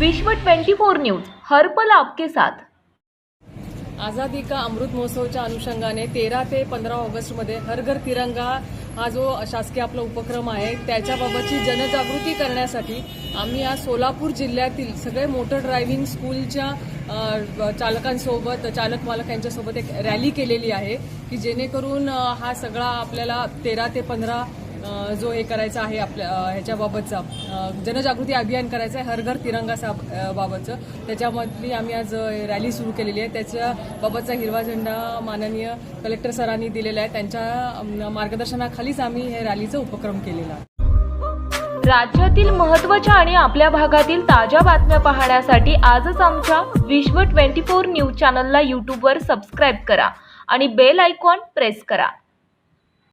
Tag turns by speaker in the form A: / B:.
A: विश्व 24 न्यूज हर्पल आपके साथ.
B: आझादी का अमृत महोत्सवच्या अनुषंगाने तेरा ते पंधरा ऑगस्टमध्ये हर घर तिरंगा हा जो शासकीय आपला उपक्रम आहे त्याच्याबाबतची जनजागृती करण्यासाठी आम्ही आज सोलापूर जिल्ह्यातील सगळे मोटर ड्रायव्हिंग स्कूलच्या चालकांसोबत चालक मालक यांच्यासोबत एक रॅली केलेली आहे की जेणेकरून हा सगळा आपल्याला तेरा ते पंधरा जो हे करायचा आहे आपल्या ह्याच्याबाबतचा. जनजागृती अभियान करायचं आहे हर घर तिरंगा सा बाबतचं. त्याच्यामधली आम्ही आज रॅली सुरू केलेली आहे. त्याच्याबाबतचा हिरवा झेंडा माननीय कलेक्टर सरांनी दिलेला आहे. त्यांच्या मार्गदर्शनाखालीच आम्ही हे रॅलीचा उपक्रम केलेला आहे.
A: राज्यातील महत्त्वाच्या आणि आपल्या भागातील ताज्या बातम्या पाहण्यासाठी आजच आमच्या विश्व 24 न्यूज चॅनलला यूट्यूबवर सबस्क्राईब करा आणि बेल आयकॉन प्रेस करा.